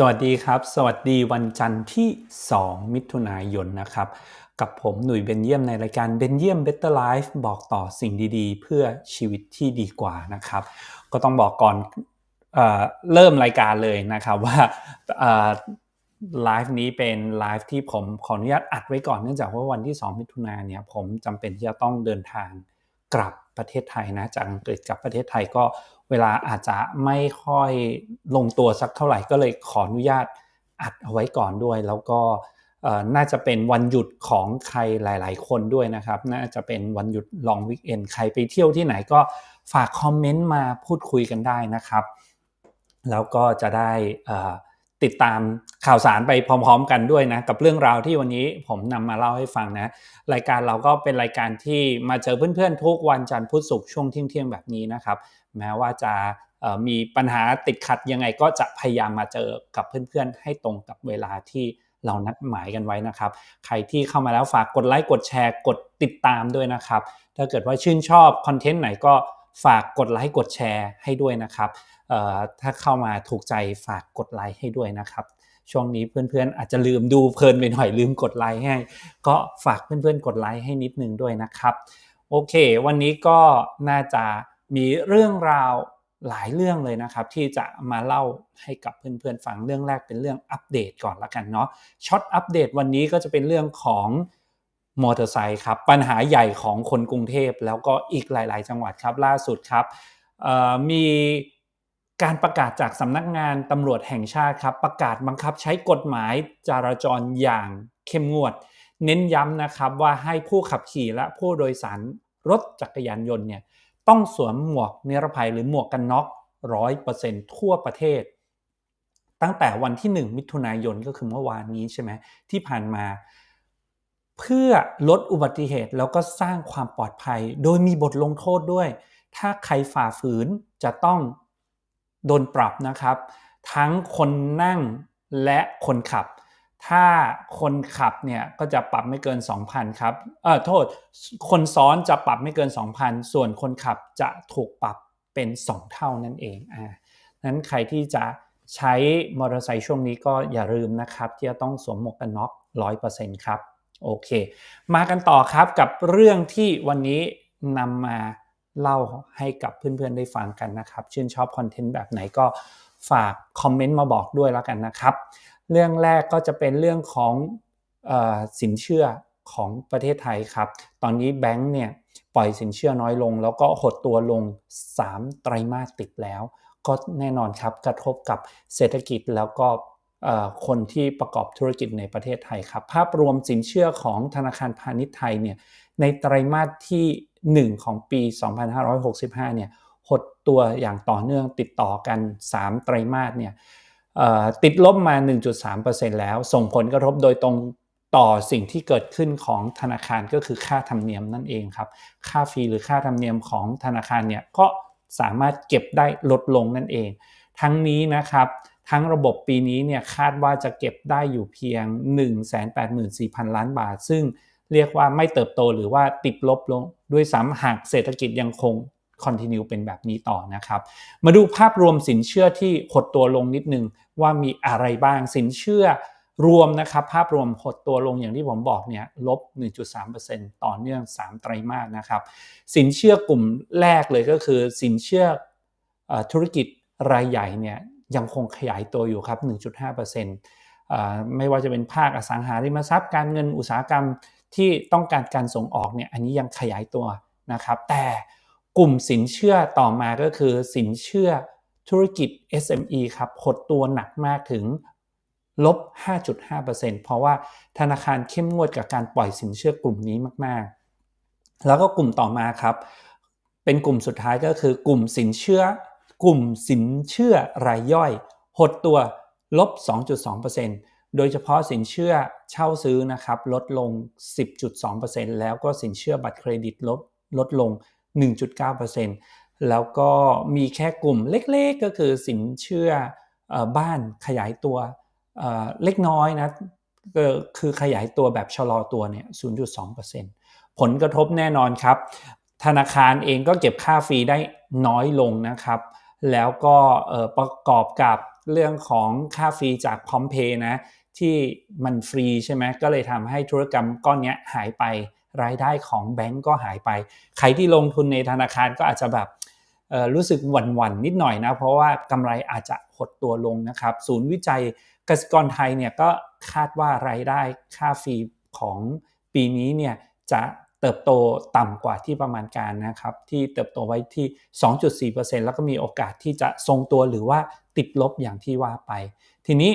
สวัสดีครับ สวัสดีวันจันทร์ที่ 2 มิถุนายนนะครับ กับผมหนุ่ยเบนเยี่ยมในรายการเบนเยี่ยม Better Life บอกต่อสิ่งดีๆ เพื่อชีวิตที่ดีกว่านะครับ ก็ต้องบอกก่อนเอเริ่มรายการเลยนะครับว่าไลฟ์นี้เป็นไลฟ์ที่ผมขออนุญาตอัดไว้ก่อนเนื่องจากว่าวันที่ 2 มิถุนายนเนี่ยผมจำเป็นที่จะต้องเดินทางกลับประเทศไทยนะจากอังกฤษกลับประเทศไทยก็ เวลาอาจจะไม่ค่อยลงตัวสักเท่าไหร่ก็เลยขออนุญาตอัดเอาไว้ก่อนด้วย แล้วก็น่าจะเป็นวันหยุดของใครหลาย ๆ คนด้วยนะครับ น่าจะเป็นวันหยุดลองวิกเอนใครไปเที่ยวที่ไหนก็ฝากคอมเมนต์มาพูดคุยกันได้นะครับ แล้วก็จะได้ ติดตามข่าวสารไปพร้อม ๆ กันด้วยนะกับเรื่องราวที่วันนี้ผมนำมาเล่าให้ฟังนะ รายการเราก็เป็นรายการที่มาเจอเพื่อนๆทุกวันจันทร์พุธศุกร์ช่วงเที่ยงๆแบบนี้นะครับ แม้ว่าจะมีปัญหาติดขัดยังไงก็จะพยายามมาเจอกับเพื่อนๆ ให้ตรงกับเวลาที่เรานัดหมายกันไว้นะครับ ใครที่เข้ามาแล้วฝากกดไลค์กดแชร์กดติดตามด้วยนะครับ ถ้าเกิดว่าชื่นชอบคอนเทนต์ไหนก็ฝากกดไลค์กดแชร์ให้ด้วยนะครับ ถ้าเข้ามาถูกใจฝากกดไลค์ให้ด้วยนะครับ ช่วงนี้เพื่อนๆอาจจะลืมดูเพลินไปหน่อยลืมกดไลค์ให้ ก็ฝากเพื่อนๆกดไลค์ให้นิดนึงด้วยนะครับ โอเค วันนี้ก็น่าจะมีเรื่องราวหลายเรื่องเลยนะครับ ที่จะมาเล่าให้กับเพื่อนๆฟังเรื่องแรกเป็นเรื่องอัปเดตก่อนละกันเนาะช็อตอัปเดตวันนี้ก็จะเป็นเรื่องของมอเตอร์ไซค์ครับปัญหาใหญ่ของคนกรุงเทพแล้วก็อีกหลาย ๆ จังหวัดครับล่าสุดครับมี การประกาศจากสำนักงานตำรวจแห่งชาติครับ ประกาศบังคับใช้กฎหมายจราจรอย่างเข้มงวด เน้นย้ำนะครับว่าให้ผู้ขับขี่และผู้โดยสารรถจักรยานยนต์เนี่ยต้องสวมหมวกนิรภัยหรือหมวกกันน็อกร้อยเปอร์เซ็นทั่วประเทศ ตั้งแต่วันที่ 1 มิถุนายนก็คือเมื่อวานนี้ใช่ไหมที่ผ่านมา เพื่อลดอุบัติเหตุแล้วก็สร้างความปลอดภัย โดยมีบทลงโทษด้วย ถ้าใครฝ่าฝืนจะต้อง โดนปรับนะครับ ทั้งคนนั่งและคนขับ ถ้าคนขับเนี่ยก็จะปรับไม่เกิน 2,000 ครับ เออโทษ คนซ้อนจะปรับไม่เกิน 2,000 ส่วนคนขับจะถูกปรับเป็น 2 เท่านั่นเองอ่านั้นใครที่จะใช้มอเตอร์ไซค์ช่วงนี้ก็อย่าลืมนะครับ ที่จะต้องสวมหมวกกันน็อก 100%ครับ โอเค มากันต่อครับกับเรื่องที่วันนี้นำมา เล่าให้กับเพื่อนๆได้ฟังกันนะครับ ชื่นชอบคอนเทนต์แบบไหนก็ฝากคอมเมนต์มาบอกด้วยแล้วกันนะครับ เรื่องแรกก็จะเป็นเรื่องของอสินเชื่อของประเทศไทยครับ ตอนนี้แบงก์เนี่ยปล่อยสินเชื่อน้อยลง แล้วก็หดตัวลง 3 ไตรมาสติดแล้ว ก็แน่นอนครับกระทบกับเศรษฐกิจแล้วก็คนที่ประกอบธุรกิจในประเทศไทยครับ ภาพรวมสินเชื่อของธนาคารพาณิชย์ไทยเนี่ยในไตรมาสที่ 1 ของปี 2565 เนี่ยหดตัวอย่างต่อเนื่องติดต่อกัน 3 ไตรมาสเนี่ยติดลบมา 1.3%แล้ว ส่งผลกระทบโดยตรงต่อสิ่งที่เกิดขึ้นของธนาคารก็คือค่าธรรมเนียมนั่นเองครับ ค่าฟรีหรือค่าธรรมเนียมของธนาคารเนี่ยก็สามารถเก็บได้ลดลงนั่นเอง ทั้งนี้นะครับทั้งระบบปีนี้เนี่ยคาดว่าจะเก็บได้อยู่เพียง 184,000 ล้านบาท ซึ่ง เรียกว่าไม่เติบโตหรือว่าติดลบลงด้วยซ้ำหากเศรษฐกิจยังคงคอนติเนียเป็นแบบนี้ต่อนะครับ มาดูภาพรวมสินเชื่อที่หดตัวลงนิดนึงว่ามีอะไรบ้างสินเชื่อรวมนะครับภาพรวมหดตัวลงอย่างที่ผมบอกเนี่ยลบ 1.3%ต่อเนื่อง 3 ไตรมาสนะครับ สินเชื่อกลุ่มแรกเลยก็คือ สินเชื่อธุรกิจรายใหญ่เนี่ยยังคงขยายตัวอยู่ครับ 1.5%ไม่ว่าจะเป็นภาคอสังหาริมทรัพย์การเงินอุตสาหกรรม ที่ต้องการการส่งออกเนี่ยอันนี้ยังขยายตัวนะครับแต่กลุ่มสินเชื่อต่อมาก็คือสินเชื่อธุรกิจ SME ครับหดตัวหนักมากถึงลบ 5.5%เพราะว่าธนาคารเข้มงวดกับการปล่อยสินเชื่อกลุ่มนี้มาก ๆ แล้วก็กลุ่มต่อมาครับ เป็นกลุ่มสุดท้ายก็คือกลุ่มสินเชื่อ กลุ่มสินเชื่อรายย่อย หดตัวลบ 2.2% โดยเฉพาะสินเชื่อเช่าซื้อนะครับลดลง 10.2%แล้วก็สินเชื่อบัตรเครดิตลดลดลง 1.9%แล้วก็มีแค่กลุ่มเล็กๆ ก็คือสินเชื่อบ้านขยายตัวเล็กน้อยนะก็คือขยายตัวแบบชะลอตัวเนี่ย 0.2%ผลกระทบแน่นอนครับ ธนาคารเองก็เก็บค่าฟรีได้น้อยลงนะครับ แล้วก็ประกอบกับเรื่องของค่าฟรีจากพร้อมเพย์นะ ที่มันฟรีใช่ไหมก็เลยทำให้ธุรกรรมก้อนนี้หายไปรายได้ของแบงก์ก็หายไป ใครที่ลงทุนในธนาคารก็อาจจะแบบรู้สึกหวั่นๆนิดหน่อยนะ เพราะว่ากำไรอาจจะหดตัวลงนะครับ ศูนย์วิจัยกสิกรไทยเนี่ยก็คาดว่ารายได้ค่าฟรีของปีนี้เนี่ยจะเติบโตต่ำกว่าที่ประมาณการนะครับ ที่เติบโตไว้ที่ 2.4%แล้วก็มีโอกาสที่จะทรงตัวหรือว่าติดลบอย่างที่ว่าไป ทีนี้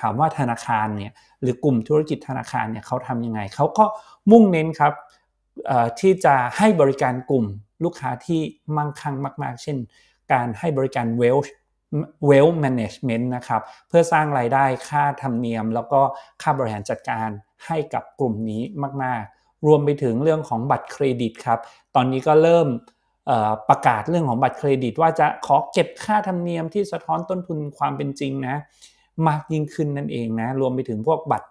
ถามว่าธนาคารเนี่ยหรือกลุ่มธุรกิจธนาคารเนี่ยเขาทำยังไงเขาก็มุ่งเน้นครับที่จะให้บริการกลุ่มลูกค้าที่มั่งคั่งมาก ๆ เช่น การให้บริการ wealth wealth management นะครับเพื่อสร้างรายได้ค่าธรรมเนียม แล้วก็ค่าบริหารจัดการให้กับกลุ่มนี้มาก ๆ รวมไปถึงเรื่องของบัตรเครดิตครับ ตอนนี้ก็เริ่มประกาศเรื่องของบัตรเครดิต ว่าจะขอเก็บค่าธรรมเนียมที่สะท้อนต้นทุนความเป็นจริงนะ มากยิ่งขึ้นนั่นเองนะรวมไปถึงพวกบัตร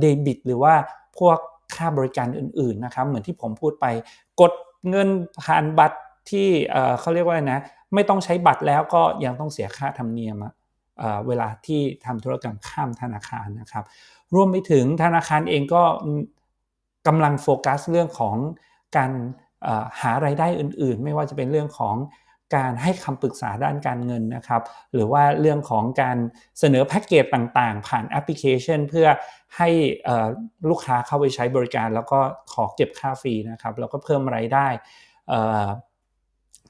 เดบิต หรือว่าพวกค่าบริการอื่นๆนะครับเหมือนที่ผมพูดไป กดเงินผ่านบัตรที่เขาเรียกว่านะไม่ต้องใช้บัตรแล้วก็ยังต้องเสียค่าธรรมเนียมเวลาที่ทำธุรกรรมข้ามธนาคารนะครับ รวมไปถึงธนาคารเองก็กำลังโฟกัสเรื่องของการหารายได้อื่นๆ ไม่ว่าจะเป็นเรื่องของ การให้คำปรึกษาด้านการเงินนะครับ หรือว่าเรื่องของการเสนอแพ็กเกจต่างๆ ผ่านแอปพลิเคชัน เพื่อให้ลูกค้าเข้าไปใช้บริการ แล้วก็ขอเก็บค่าฟรีนะครับ แล้วก็เพิ่มรายได้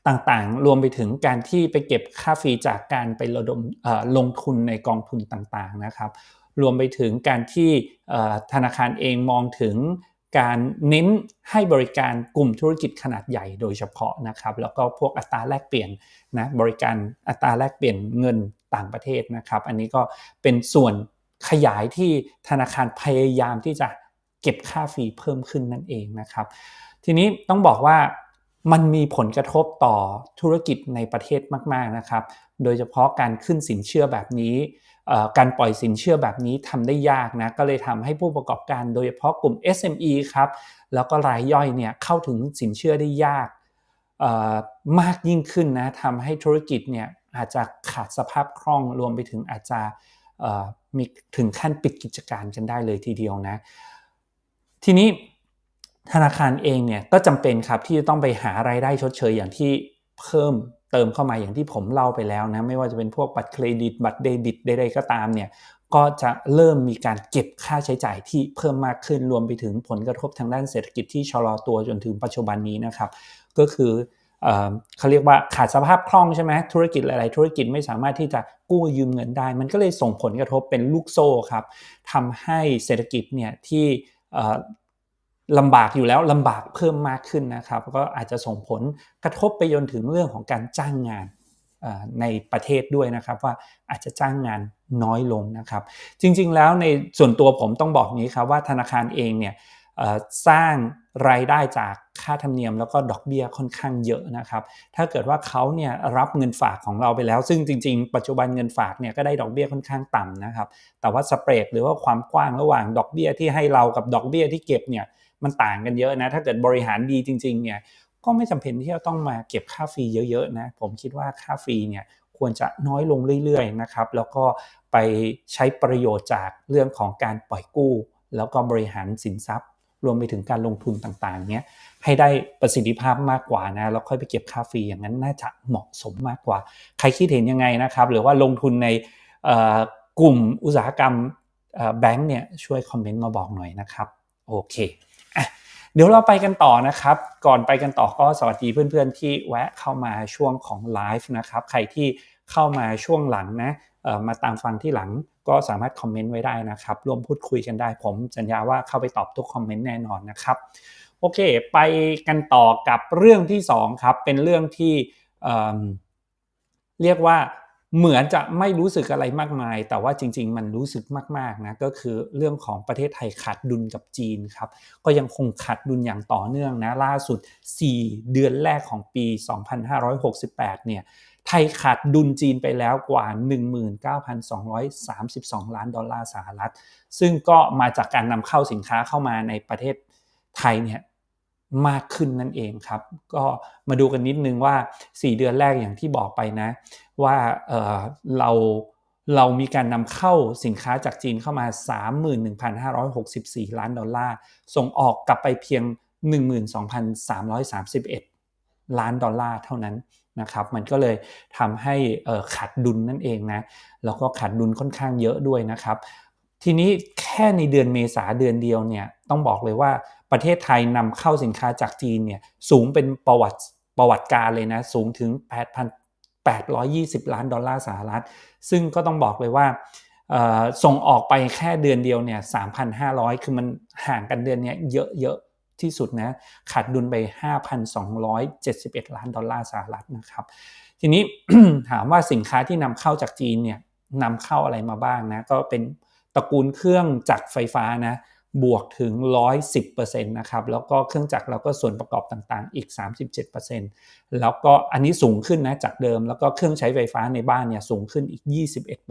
ต่างๆ รวมไปถึงการที่ไปเก็บค่าฟรีจากการไประดมลงทุนในกองทุนต่างๆนะครับ รวมไปถึงการที่ธนาคารเองมองถึง การเน้นให้บริการกลุ่มธุรกิจขนาดใหญ่โดยเฉพาะนะครับ แล้วก็พวกอัตราแลกเปลี่ยนนะบริการอัตราแลกเปลี่ยนเงินต่างประเทศนะครับ อันนี้ก็เป็นส่วนขยายที่ธนาคารพยายามที่จะเก็บค่าฟรีเพิ่มขึ้นนั่นเองนะครับ ทีนี้ต้องบอกว่ามันมีผลกระทบต่อธุรกิจในประเทศมาก ๆนะครับ โดยเฉพาะการขึ้นสินเชื่อแบบนี้ การปล่อยสินเชื่อแบบนี้ทำได้ยากนะก็เลยทำให้ผู้ประกอบการโดยเฉพาะกลุ่ม SME ครับแล้วก็รายย่อยเนี่ยเข้าถึงสินเชื่อได้ยากมากยิ่งขึ้นนะทำให้ธุรกิจเนี่ยอาจจะขาดสภาพคล่องรวมไปถึงอาจจะมีถึงขั้นปิดกิจการกันได้เลยทีเดียวนะ ทีนี้ธนาคารเองเนี่ยก็จำเป็นครับที่จะต้องไปหารายได้ชดเชยอย่างที่เพิ่ม เติมเข้ามาอย่างที่ผมเล่าไปแล้วนะไม่ว่าจะเป็นพวกบัตรเครดิตบัตรเดบิตใดๆก็ตามเนี่ยก็จะเริ่มมีการเก็บค่าใช้จ่ายที่เพิ่มมากขึ้นรวมไปถึงผลกระทบทางด้านเศรษฐกิจที่ชะลอตัวจนถึงปัจจุบันนี้นะครับ ก็คือเขาเรียกว่าขาดสภาพคล่องใช่ไหมธุรกิจหลาย ๆ ธุรกิจไม่สามารถที่จะกู้ยืมเงินได้ มันก็เลยส่งผลกระทบเป็นลูกโซ่ครับทำให้เศรษฐกิจเนี่ยที่ ลำบากอยู่แล้วลำบากเพิ่มมากขึ้นนะครับ ก็อาจจะส่งผลกระทบไปจนถึงเรื่องของการจ้างงานในประเทศด้วยนะครับว่าอาจจะจ้างงานน้อยลงนะครับ จริงๆแล้วในส่วนตัวผมต้องบอกนี้ครับว่าธนาคารเองเนี่ย สร้างรายได้จากค่าธรรมเนียมแล้วก็ดอกเบี้ยค่อนข้างเยอะนะครับ ถ้าเกิดว่าเขาเนี่ยรับเงินฝากของเราไปแล้ว ซึ่งจริงๆ ปัจจุบันเงินฝากเนี่ยก็ได้ดอกเบี้ยค่อนข้างต่ำนะครับ แต่ว่าสเปรดหรือว่าความกว้างระหว่างดอกเบี้ยที่ให้เรากับดอกเบี้ยที่เก็บเนี่ยมันต่างกันเยอะนะ ถ้าเกิดบริหารดีจริงๆ เนี่ยก็ไม่จำเป็นที่จะต้องมาเก็บค่าฟรีเยอะๆนะ ผมคิดว่าค่าฟรีเนี่ยควรจะน้อยลงเรื่อยๆนะครับ แล้วก็ไปใช้ประโยชน์จากเรื่องของการปล่อยกู้ แล้วก็บริหารสินทรัพย์ รวมไปถึงการลงทุนต่างๆเนี้ยให้ได้ประสิทธิภาพมากกว่านะแล้วค่อยไปเก็บค่าฟรีอย่างนั้นน่าจะเหมาะสมมากกว่า ใครคิดเห็นยังไงนะครับ หรือว่าลงทุนในกลุ่มอุตสาหกรรมแบงก์เนี่ยช่วยคอมเมนต์มาบอกหน่อยนะครับโอเคเดี๋ยวเราไปกันต่อนะครับ ก่อนไปกันต่อก็สวัสดีเพื่อนๆ ที่แวะเข้ามาช่วงของไลฟ์นะครับ ใครที่เข้ามาช่วงหลังนะมาตามฟังที่หลัง ก็สามารถคอมเมนต์ไว้ได้นะครับ ร่วมพูดคุยกันได้ ผมสัญญาว่าเข้าไปตอบทุกคอมเมนต์แน่นอนนะครับ โอเค ไปกันต่อกับเรื่องที่ 2 ครับ เป็นเรื่องที่เรียกว่าเหมือนจะไม่รู้สึกอะไรมากมาย แต่ว่าจริง ๆ มันรู้สึกมากๆนะก็คือเรื่องของประเทศไทยขาดดุลกับจีนครับ ก็ยังคงขาดดุลอย่างต่อเนื่องนะล่าสุด 4 เดือนแรกของปี 2568 เนี่ย ไทยขาดดุลจีนไปแล้วกว่า 19,232 ล้านดอลลาร์สหรัฐ ซึ่งก็มาจากการนำเข้าสินค้าเข้ามาในประเทศไทยเนี่ยมากขึ้นนั่นเองครับ ก็มาดูกันนิดนึงว่า 4 เดือนแรกอย่างที่บอกไปนะ ว่าเเราเรามีการนำเข้าสินค้าจากจีนเข้ามา 31,564 ล้านดอลลาร์ ส่งออกกลับไปเพียง 12,331 ล้านดอลลาร์เท่านั้น นะครับมันก็เลยทำให้ขาดดุลนั่นเองนะแล้วก็ขาดดุลค่อนข้างเยอะด้วยนะครับ ทีนี้แค่ในเดือนเมษาเดือนเดียวเนี่ยต้องบอกเลยว่าประเทศไทยนำเข้าสินค้าจากจีนเนี่ยสูงเป็นประวัติประวัติการเลยนะสูงถึง 8,820 ล้านดอลลาร์สหรัฐ ซึ่งก็ต้องบอกเลยว่าส่งออกไปแค่เดือนเดียวเนี่ย3,500 คือมันห่างกันเดือนนี้เยอะๆ ที่สุดนะขาดดุลไป 5,271 ล้านดอลลาร์สหรัฐนะครับ ทีนี้ถามว่าสินค้าที่นำเข้าจากจีนเนี่ยนำเข้าอะไรมาบ้างนะ ก็เป็นตระกูลเครื่องจักรไฟฟ้านะบวกถึง 110%นะครับ แล้วก็เครื่องจักรแล้วก็ส่วนประกอบต่างๆ อีก 37%แล้วก็อันนี้สูงขึ้นนะจากเดิม แล้วก็เครื่องใช้ไฟฟ้าในบ้านเนี่ยสูงขึ้นอีก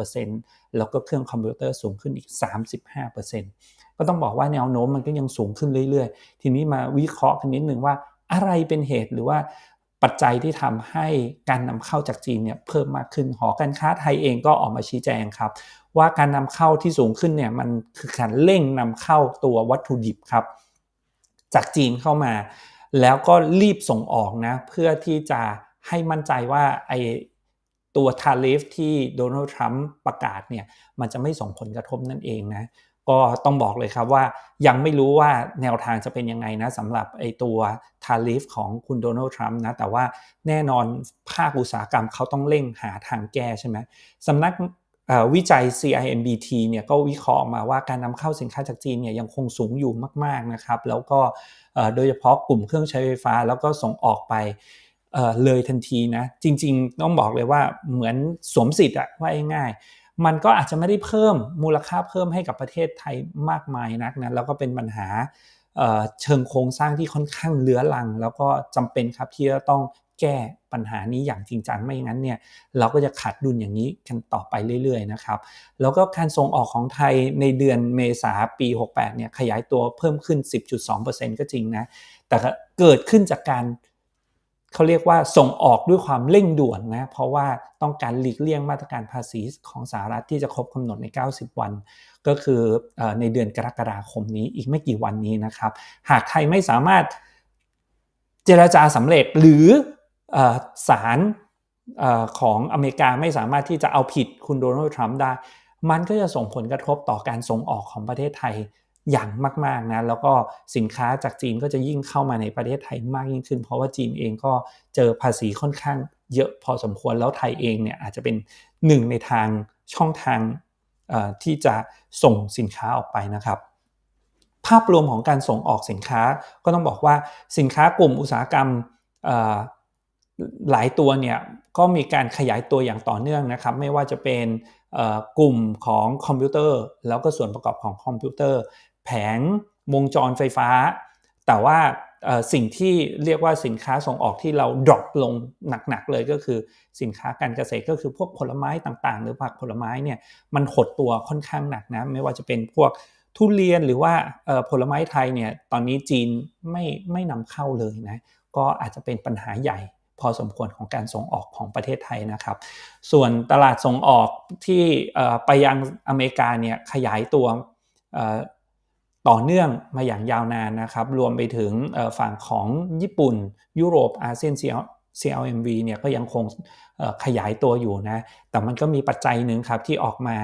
21%แล้วก็เครื่องคอมพิวเตอร์สูงขึ้นอีก 35% ก็ต้องบอกว่าแนวโน้มมันก็ยังสูงขึ้นเรื่อยๆ ทีนี้มาวิเคราะห์กันนิดนึงว่าอะไรเป็นเหตุหรือว่าปัจจัยที่ทำให้การนำเข้าจากจีนเนี่ยเพิ่มมากขึ้นหอการค้าไทยเองก็ออกมาชี้แจงครับ ว่าการนำเข้าที่สูงขึ้นเนี่ยมันคือการเร่งนำเข้าตัววัตถุดิบครับ จากจีนเข้ามา แล้วก็รีบส่งออกนะเพื่อที่จะให้มั่นใจว่าไอตัวทาริฟที่โดนัลด์ทรัมป์ประกาศเนี่ยมันจะไม่ส่งผลกระทบนั่นเองนะ ก็ต้องบอกเลยครับว่ายังไม่รู้ว่าแนวทางจะเป็นยังไงนะสำหรับไอตัวทาริฟของคุณโดนัลด์ทรัมป์นะแต่ว่าแน่นอนภาคอุตสาหกรรมเขาต้องเร่งหาทางแก้ใช่ไหมสำนักวิจัย CIMBT เนี่ยก็วิเคราะห์มาว่าการนำเข้าสินค้าจากจีนเนี่ยยังคงสูงอยู่มากๆนะครับแล้วก็โดยเฉพาะกลุ่มเครื่องใช้ไฟฟ้าแล้วก็ส่งออกไปเลยทันทีนะจริง ๆ ต้องบอกเลยว่าเหมือนสวมสิทธิ์อะว่าง่าย มันก็อาจจะไม่ได้เพิ่มมูลค่าเพิ่มให้กับประเทศไทยมากมายนักนะแล้วก็เป็นปัญหาเชิงโครงสร้างที่ค่อนข้างเลื้อรัง แล้วก็จำเป็นครับที่จะต้องแก้ปัญหานี้อย่างจริงจังไม่งั้นเนี่ยเราก็จะขาดดุลอย่างนี้กันต่อไปเรื่อยๆนะครับแล้วก็การส่งออกของไทยในเดือนเมษาปี 68เนี่ยขยายตัวเพิ่มขึ้น 10.2%ก็จริงนะแต่เกิดขึ้นจากการ เขาเรียกว่าส่งออกด้วยความเร่งด่วนนะเพราะว่าต้องการหลีกเลี่ยงมาตรการภาษีของสหรัฐที่จะครบกำหนดใน 90 วัน ก็คือในเดือนกรกฎาคมนี้อีกไม่กี่วันนี้นะครับ หากไทยไม่สามารถเจราจาสำเร็จหรือศาลของอเมริกาไม่สามารถที่จะเอาผิดคุณโดนัลด์ทรัมป์ได้ มันก็จะส่งผลกระทบต่อการส่งออกของประเทศไทย อย่างมากๆนะแล้วก็สินค้าจากจีนก็จะยิ่งเข้ามาในประเทศไทยมากยิ่งขึ้น เพราะว่าจีนเองก็เจอภาษีค่อนข้างเยอะพอสมควรแล้วไทยเองเนี่ยอาจจะเป็นหนึ่งในทางช่องทางที่จะส่งสินค้าออกไปนะครับ ภาพรวมของการส่งออกสินค้าก็ต้องบอกว่าสินค้ากลุ่มอุตสาหกรรมหลายตัวเนี่ยก็มีการขยายตัวอย่างต่อเนื่องนะครับ ไม่ว่าจะเป็นกลุ่มของคอมพิวเตอร์ แล้วก็ส่วนประกอบของคอมพิวเตอร์ แผงวงจรไฟฟ้า แต่ว่าสิ่งที่เรียกว่าสินค้าส่งออกที่เราดรอปลงหนักๆเลยก็คือสินค้าการเกษตรก็คือพวกผลไม้ต่างๆ หรือผักผลไม้เนี่ยมันหดตัวค่อนข้างหนักนะไม่ว่าจะเป็นพวกทุเรียนหรือว่าผลไม้ไทยเนี่ยตอนนี้จีนไม่ไม่นำเข้าเลยนะก็อาจจะเป็นปัญหาใหญ่พอสมควรของการส่งออกของประเทศไทยนะครับ ส่วนตลาดส่งออกที่ไปยังอเมริกาเนี่ยขยายตัว ต่อเนื่องมาอย่างยาวนานนะครับ รวมไปถึงฝั่งของญี่ปุ่น ยุโรปอาเซียน CLMV เนี่ยก็ยังคงขยายตัวอยู่นะ แต่มันก็มีปัจจัยหนึ่งครับที่ออกมา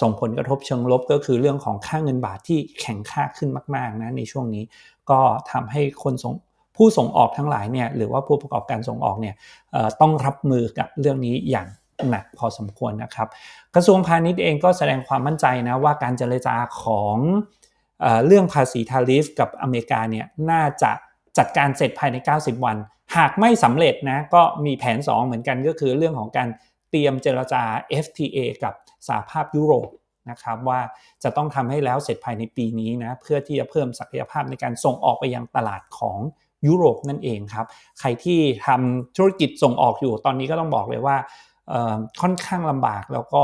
ส่งผลกระทบเชิงลบก็คือเรื่องของค่าเงินบาทที่แข็งค่าขึ้นมากๆนะในช่วงนี้ก็ทำให้คนส่งผู้ส่งออกทั้งหลายเนี่ยหรือว่าผู้ประกอบการส่งออกเนี่ยต้องรับมือกับเรื่องนี้อย่างหนักพอสมควรนะครับ กระทรวงพาณิชย์เองก็แสดงความมั่นใจนะว่าการเจรจาของ เรื่องภาษีทาริฟกับอเมริกาเนี่ยน่าจะจัดการเสร็จภายใน 90 วัน หากไม่สำเร็จนะก็มีแผน 2 เหมือนกันก็คือเรื่องของการเตรียมเจรจา FTA กับสหภาพยุโรปนะครับว่าจะต้องทำให้แล้วเสร็จภายในปีนี้นะเพื่อที่จะเพิ่มศักยภาพในการส่งออกไปยังตลาดของยุโรปนั่นเองครับ ใครที่ทำธุรกิจส่งออกอยู่ตอนนี้ก็ต้องบอกเลยว่าค่อนข้างลำบากแล้วก็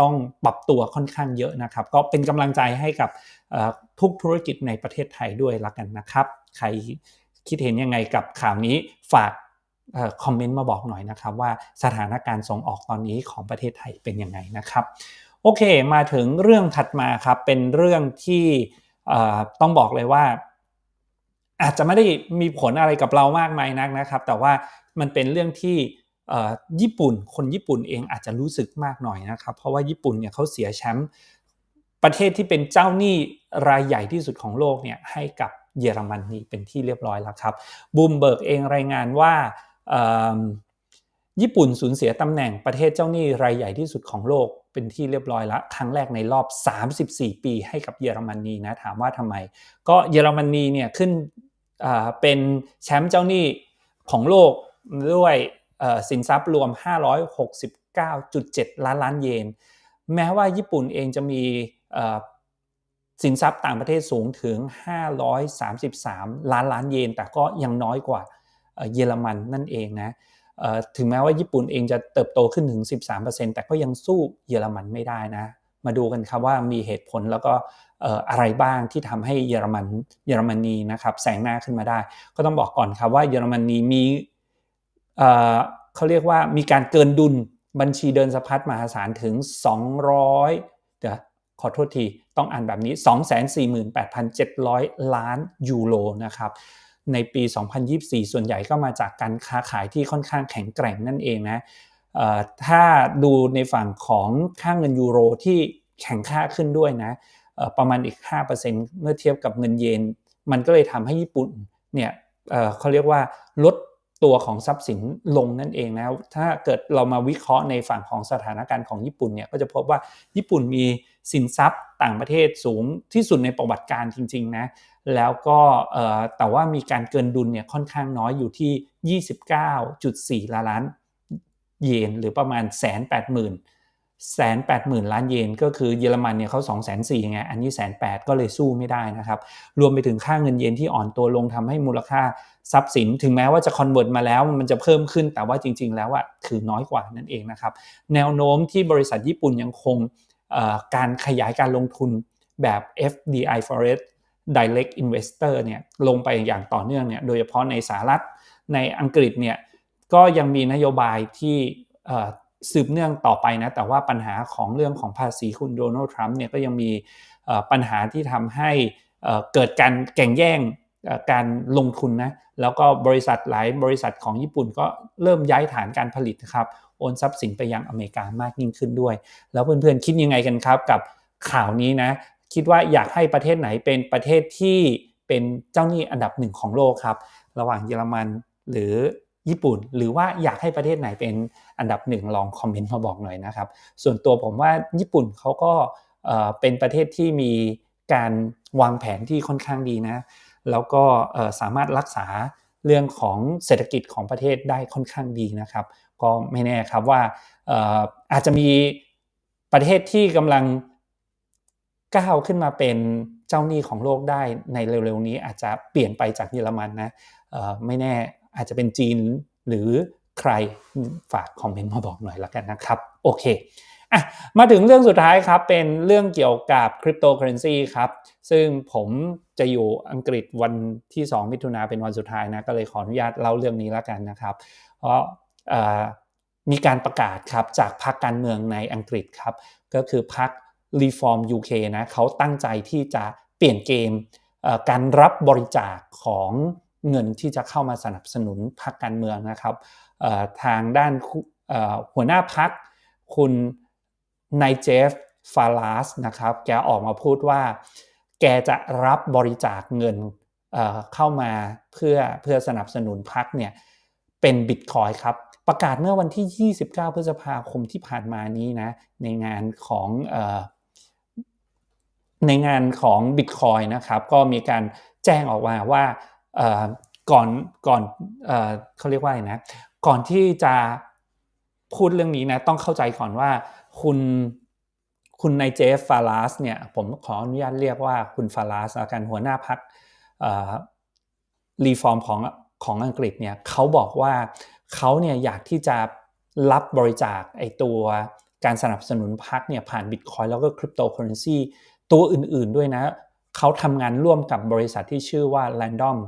ต้องปรับตัวค่อนข้างเยอะนะครับ ก็เป็นกำลังใจให้กับทุกธุรกิจในประเทศไทยด้วยละกันนะครับ ใครคิดเห็นยังไงกับข่าวนี้ฝากคอมเมนต์มาบอกหน่อยนะครับ ว่าสถานการณ์ส่งออกตอนนี้ของประเทศไทยเป็นยังไงนะครับ โอเคมาถึงเรื่องถัดมาครับ เป็นเรื่องที่ต้องบอกเลยว่า อาจจะไม่ได้มีผลอะไรกับเรามากมายนักนะครับ แต่ว่ามันเป็นเรื่องที่ ญี่ปุ่น คนญี่ปุ่นเองอาจจะรู้สึกมากหน่อยนะครับ เพราะว่าญี่ปุ่นเนี่ยเขาเสียแชมป์ประเทศที่เป็นเจ้าหนี้รายใหญ่ที่สุดของโลกเนี่ยให้กับเยอรมนนีเป็นที่เรียบร้อยแล้วครับบูมเบิร์กเองรายงานว่าญี่ปุ่นสูญเสียตำแหน่งประเทศเจ้าหนี้รายใหญ่ที่สุดของโลกเป็นที่เรียบร้อยแล้วครั้งแรกในรอบ 34 ปีให้กับเยอรมนีนะถามว่าทำไม ก็เยอรมนีเนี่ยขึ้นเป็นแชมป์เจ้าหนี้ของโลกด้วย สินทรัพย์รวม 569.7 ล้านล้านเยน แม้ว่าญี่ปุ่นเองจะมีสินทรัพย์ต่างประเทศสูงถึง 533 ล้านล้านเยน แต่ก็ยังน้อยกว่าเยอรมันนั่นเองนะถึงแม้ว่าญี่ปุ่นเองจะเติบโตขึ้นถึง 13%แต่ก็ยังสู้เยอรมันไม่ได้นะ มาดูกันครับว่ามีเหตุผลแล้วก็อะไรบ้างที่ทำให้เยอรมันเยอรมนีนะครับแสงหน้าขึ้นมาได้ ก็ต้องบอกก่อนครับว่าเยอรมนีมี เขาเรียกว่ามีการเกินดุลบัญชีเดินสะพัดมหาศาลถึง 200เดี๋ยวขอโทษที ต้องอ่านแบบนี้ 248,700 ล้านยูโรนะครับในปี 2024 ส่วนใหญ่ก็มาจากการค้าขายที่ค่อนข้างแข็งแกร่งนั่นเองนะถ้าดูในฝั่งของค่างเงินยูโรที่แข็งค่าขึ้นด้วยนะประมาณอีก 5%เมื่อเทียบกับเงินเยน มันก็เลยทำให้ญี่ปุ่นเนี่ยเขาเรียกว่าลด ตัวของทรัพย์สินลงนั่นเองนะถ้าเกิดเรามาวิเคราะห์ในฝั่งของสถานการณ์ของญี่ปุ่นเนี่ยก็จะพบว่าญี่ปุ่นมีสินทรัพย์ต่างประเทศสูงที่สุดในประวัติการจริงๆนะแล้วก็แต่ว่ามีการเกินดุลเนี่ยค่อนข้างน้อยอยู่ที่ 29.4 ล้านเยนหรือประมาณแสนแปดหมื่น แสนแปดหมื่นล้านเยนก็คือเยอรมันเนี่ยเขาสองแสนสี่ไงอันนี้แสนแปดก็เลยสู้ไม่ได้นะครับ รวมไปถึงค่าเงินเยนที่อ่อนตัวลงทำให้มูลค่าทรัพย์สิน ถึงแม้ว่าจะคอนเวิร์ตมาแล้วมันจะเพิ่มขึ้นแต่ว่าจริง ๆ แล้วอะถือน้อยกว่านั่นเองนะครับแนวโน้มที่บริษัทญี่ปุ่นยังคงการขยายการลงทุนแบบ FDI Forex Direct Investor เนี่ยลงไปอย่างต่อเนื่องเนี่ยโดยเฉพาะในสหรัฐในอังกฤษเนี่ยก็ยังมีนโยบายที่ สืบเนื่องต่อไปนะ แต่ว่าปัญหาของเรื่องของภาษีคุณโดนัลด์ทรัมป์เนี่ยก็ยังมีปัญหาที่ทำให้เกิดการแข่งแย่งการลงทุนนะ แล้วก็บริษัทหลายบริษัทของญี่ปุ่นก็เริ่มย้ายฐานการผลิตครับ โอนทรัพย์สินไปยังอเมริกามากยิ่งขึ้นด้วย แล้วเพื่อนๆคิดยังไงกันครับกับข่าวนี้นะ คิดว่าอยากให้ประเทศไหนเป็นประเทศที่เป็นเจ้าหนี้อันดับหนึ่งของโลกครับ ระหว่างเยอรมันหรือญี่ปุ่น หรือว่าอยากให้ประเทศไหนเป็น อันดับหนึ่งลองคอมเมนต์มาบอกหน่อยนะครับ ส่วนตัวผมว่าญี่ปุ่นเขาก็เป็นประเทศที่มีการวางแผนที่ค่อนข้างดีนะ แล้วก็สามารถรักษาเรื่องของเศรษฐกิจของประเทศได้ค่อนข้างดีนะครับ ก็ไม่แน่ครับว่าอาจจะมีประเทศที่กำลังก้าวขึ้นมาเป็นเจ้าหนี้ของโลกได้ในเร็วๆนี้อาจจะเปลี่ยนไปจากเยอรมันนะไม่แน่อาจจะเป็นจีนหรือ ใครฝากคอมเมนต์มาบอกหน่อยละกันนะครับ โอเคอะมาถึงเรื่องสุดท้ายครับ เป็นเรื่องเกี่ยวกับคริปโตเคอเรนซีครับ ซึ่งผมจะอยู่อังกฤษวันที่ 2 มิถุนาเป็นวันสุดท้ายนะ ก็เลยขออนุญาตเล่าเรื่องนี้ละกันนะครับ เพราะมีการประกาศครับจากพรรคการเมืองในอังกฤษครับ ก็คือพรรค Reform UK นะเขาตั้งใจที่จะเปลี่ยนเกมการรับบริจาคของ เงินที่จะเข้ามาสนับสนุนพรรคการเมืองนะครับทางด้านหัวหน้าพรรคคุณนายเจฟฟาลาสนะครับแกออกมาพูดว่า แกจะรับบริจาคเงินเข้ามาเพื่อเพื่อสนับสนุนพรรคเนี่ยเป็นบิตคอยครับประกาศเมื่อวันที่ 29 พฤษภาคมที่ผ่านมานี้นะในงานของในงานของ Bitcoin นะครับก็มีการแจ้งออกมาว่า ก่อนก่อนเขาเรียกว่าอะไรนะ ก่อนที่จะพูดเรื่องนี้นะต้องเข้าใจก่อนว่าคุณคุณนายเจฟฟาลาสเนี่ยผมขออนุญาตเรียกว่าคุณฟาลาสอากันหัวหน้าพักรีฟอร์มของของอังกฤษเนี่ยเขาบอกว่าเขาเนี่ยอยากที่จะรับบริจาคไอตัวการสนับสนุนพักเนี่ยผ่านบิตคอยแล้วก็คริปโตเคอเรนซีตัวอื่นๆด้วยนะเขาทำงานร่วมกับบริษัทที่ชื่อว่า Random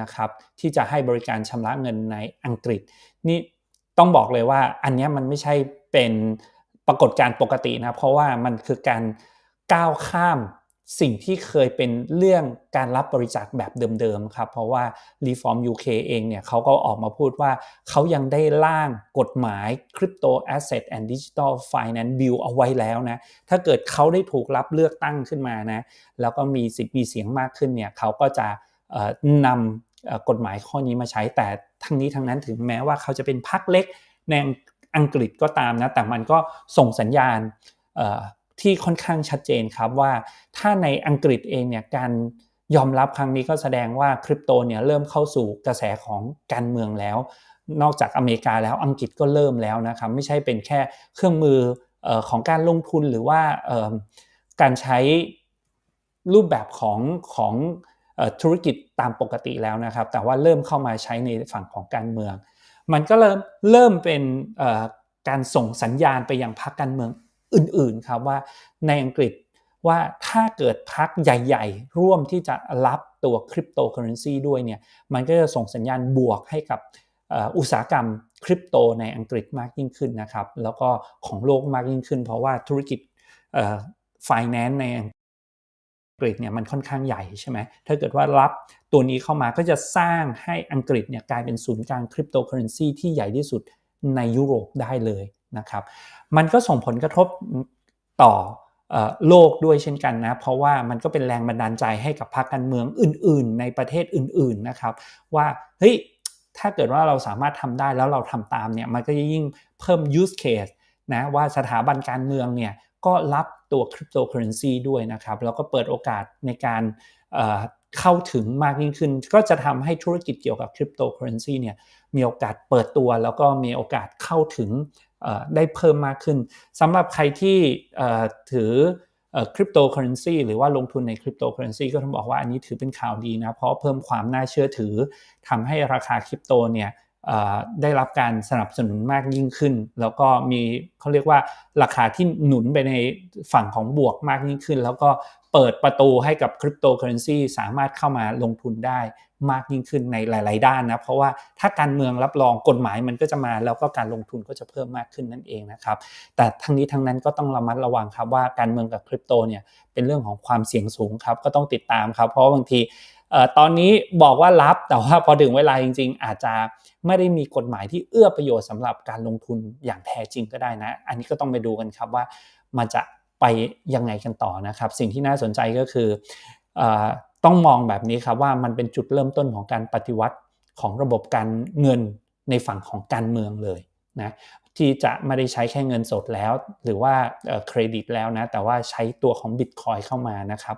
นะครับที่จะให้บริการชำระเงินในอังกฤษ นี่ต้องบอกเลยว่าอันนี้มันไม่ใช่เป็นปรากฏการณ์ปกตินะเพราะว่ามันคือการก้าวข้ามสิ่งที่เคยเป็นเรื่องการรับบริจาคแบบเดิมๆครับเพราะว่า Reform UK เองเนี่ยเขาก็ออกมาพูดว่าเขายังได้ร่างกฎหมาย Crypto Asset and Digital Finance Bill เอาไว้แล้วนะถ้าเกิดเขาได้ถูกรับเลือกตั้งขึ้นมานะแล้วก็มีสิทธิ์มีเสียงมากขึ้นเนี่ยเขาก็จะ นำกฎหมายข้อนี้มาใช้แต่ทั้งนี้ทั้งนั้นถึงแม้ว่าเขาจะเป็นพรรคเล็กในอังกฤษก็ตามนะแต่มันก็ส่งสัญญาณที่ค่อนข้างชัดเจนครับว่าถ้าในอังกฤษเองเนี่ยการยอมรับครั้งนี้ก็แสดงว่าคริปโตเนี่ยเริ่มเข้าสู่กระแสของการเมืองแล้ว นอกจากอเมริกาแล้วอังกฤษก็เริ่มแล้วนะครับไม่ใช่เป็นแค่เครื่องมือของการลงทุนหรือว่าการใช้รูปแบบของของ ธุรกิจตามปกติแล้วนะครับ แต่ว่าเริ่มเข้ามาใช้ในฝั่งของการเมือง มันก็เริ่มเริ่มเป็นการส่งสัญญาณไปยังพรรคการเมืองอื่นๆครับว่าในอังกฤษว่าถ้าเกิดพักใหญ่ ๆ ร่วมที่จะรับตัวคริปโตเคอเรนซีด้วยเนี่ยมันก็จะส่งสัญญาณบวกให้กับอุตสาหกรรมคริปโตในอังกฤษมากยิ่งขึ้นนะครับ แล้วก็ของโลกมากยิ่งขึ้น เพราะว่าธุรกิจฟินแลนซ์ในอัง กฤษเนี่ยมันค่อนข้างใหญ่ใช่ไหมถ้าเกิดว่ารับตัวนี้เข้ามาก็จะสร้างให้อังกฤษเนี่ยกลายเป็นศูนย์กลางคริปโตเคอเรนซีที่ใหญ่ที่สุดในยุโรปได้เลยนะครับ มันก็ส่งผลกระทบต่อโลกด้วยเช่นกันนะ เพราะว่ามันก็เป็นแรงบันดาลใจให้กับพรรคการเมืองอื่น ๆ ในประเทศอื่น ๆ นะครับ ว่าเฮ้ยถ้าเกิดว่าเราสามารถทำได้แล้วเราทำตามเนี่ยมันก็จะยิ่งเพิ่ม use case นะว่าสถาบันการเมืองเนี่ยก็รับ ตัวคริปโตเคอเรนซีด้วยนะครับแล้วก็เปิดโอกาสในการเข้าถึงมากยิ่งขึ้น ก็จะทำให้ธุรกิจเกี่ยวกับคริปโตเคอเรนซีเนี่ยมีโอกาสเปิดตัวแล้วก็มีโอกาสเข้าถึงได้เพิ่มมากขึ้นสำหรับใครที่ถือคริปโตเคอเรนซีหรือว่าลงทุนในคริปโตเคอเรนซีก็ต้องบอกว่าอันนี้ถือเป็นข่าวดีนะ เพราะเพิ่มความน่าเชื่อถือทำให้ราคาคริปโตเนี่ย ได้รับการสนับสนุนมากยิ่งขึ้น แล้วก็มีเขาเรียกว่าราคาที่หนุนไปในฝั่งของบวกมากยิ่งขึ้น แล้วก็เปิดประตูให้กับคริปโตเคอเรนซีสามารถเข้ามาลงทุนได้มากยิ่งขึ้นในหลาย ๆ ด้านนะเพราะว่าถ้าการเมืองรับรองกฎหมายมันก็จะมาแล้วก็การลงทุนก็จะเพิ่มมากขึ้นนั่นเองนะครับแต่ทั้งนี้ทั้งนั้นก็ต้องระมัดระวังครับว่าการเมืองกับคริปโตเนี่ยเป็นเรื่องของความเสี่ยงสูงครับก็ต้องติดตามครับเพราะบางที ตอนนี้บอกว่ารับแต่ว่าพอถึงเวลาจริง ๆ อาจจะไม่ได้มีกฎหมายที่เอื้อประโยชน์สำหรับการลงทุนอย่างแท้จริงก็ได้นะ อันนี้ก็ต้องไปดูกันครับว่ามันจะไปยังไงกันต่อนะครับ สิ่งที่น่าสนใจก็คือต้องมองแบบนี้ครับว่ามันเป็นจุดเริ่มต้นของการปฏิวัติของระบบการเงินในฝั่งของการเมืองเลยนะที่จะไม่ได้ใช้แค่เงินสดแล้ว หรือว่าเครดิตแล้วนะแต่ว่าใช้ตัวของบิตคอยเข้ามานะครับ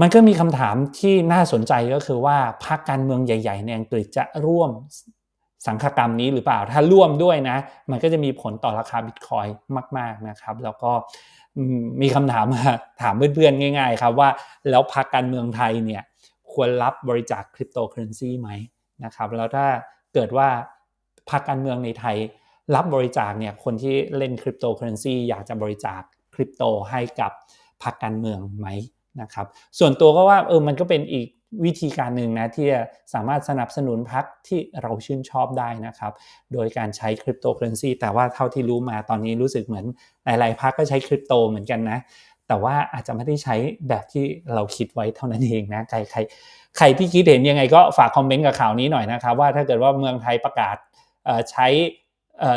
มันก็มีคำถามที่น่าสนใจก็คือว่าพรรคการเมืองใหญ่ๆในอังกฤษจะร่วมสังคกรรมนี้หรือเปล่า ถ้าร่วมด้วยนะ มันก็จะมีผลต่อราคาบิตคอยมาก ๆนะครับ แล้วก็มีคำถามมาถามเพื่อนๆ ง่าย ๆ ครับว่าแล้วพรรคการเมืองไทยเนี่ยควรรับบริจาคคริปโตเคอเรนซีไหมนะครับแล้วถ้าเกิดว่าพรรคการเมืองในไทยรับบริจาคเนี่ยคนที่เล่นคริปโตเคอเรนซีอยากจะบริจาคคริปโตให้กับพรรคการเมืองไหม นะครับส่วนตัวก็ว่าเออมันก็เป็นอีกวิธีการหนึ่งนะที่จะสามารถสนับสนุนพรรคที่เราชื่นชอบได้นะครับ โดยการใช้คริปโตเคอเรนซีแต่ว่าเท่าที่รู้มาตอนนี้รู้สึกเหมือนหลายๆพรรคก็ใช้คริปโตเหมือนกันนะ แต่ว่าอาจจะไม่ได้ใช้แบบที่เราคิดไว้เท่านั้นเองนะใครใครใครที่คิดเห็นยังไงก็ฝากคอมเมนต์กับข่าวนี้หน่อยนะครับ ว่าถ้าเกิดว่าเมืองไทยประกาศใช้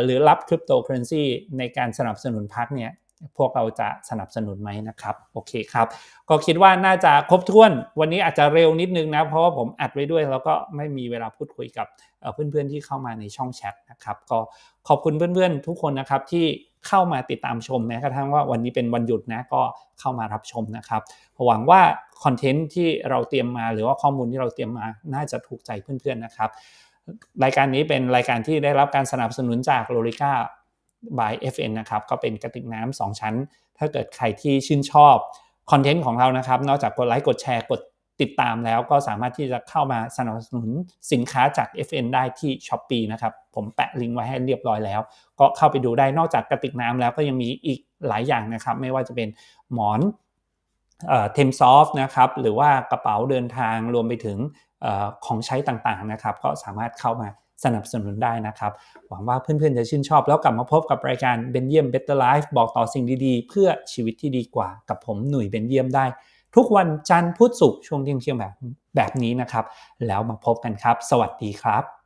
หรือรับคริปโตเคอเรนซีในการสนับสนุนพรรคเนี่ย พวกเราจะสนับสนุนไหมนะครับ โอเคครับ ก็คิดว่าน่าจะครบถ้วน วันนี้อาจจะเร็วนิดนึงนะ เพราะว่าผมอัดไว้ด้วย แล้วก็ไม่มีเวลาพูดคุยกับเพื่อนๆที่เข้ามาในช่องแชทนะครับ ก็ขอบคุณเพื่อนๆทุกคนนะครับที่เข้ามาติดตามชมแม้กระทั่งว่าวันนี้เป็นวันหยุดนะก็เข้ามารับชมนะครับหวังว่าคอนเทนต์ที่เราเตรียมมาหรือว่าข้อมูลที่เราเตรียมมาน่าจะถูกใจเพื่อนๆนะครับ รายการนี้เป็นรายการที่ได้รับการสนับสนุนจากโลริก้า by FN นะครับก็เป็นกระติกน้ำ2ชั้น ถ้าเกิดใครที่ชื่นชอบคอนเทนต์ของเรานะครับ นอกจากกดไลค์กดแชร์กดติดตามแล้วก็สามารถที่จะเข้ามาสนับสนุนสินค้าจาก FN ได้ที่ s h อ p e e นะครับ ผมแปะลิงก์ไว้ให้เรียบร้อยแล้ว ก็เข้าไปดูได้นอกจากกระติกน้ำแล้วก็ยังมีอีกหลายอย่างนะครับ ไม่ว่าจะเป็นหมอนเทมซอฟนะครับ หรือว่ากระเป๋าเดินทางรวมไปถึงออของใช้ต่างๆนะครับ ก็สามารถเข้ามา สนับสนุนได้นะครับ หวังว่าเพื่อนๆจะชื่นชอบ แล้วกลับมาพบกับรายการเบนเยียม Better Life บอกต่อสิ่งดีๆ เพื่อชีวิตที่ดีกว่ากับผมหนุ่ยเบนเยียมได้ ทุกวันจันทร์พุธศุกร์ช่วงเที่ยงเที่ยงแบบแบบนี้นะครับ แล้วมาพบกันครับ สวัสดีครับ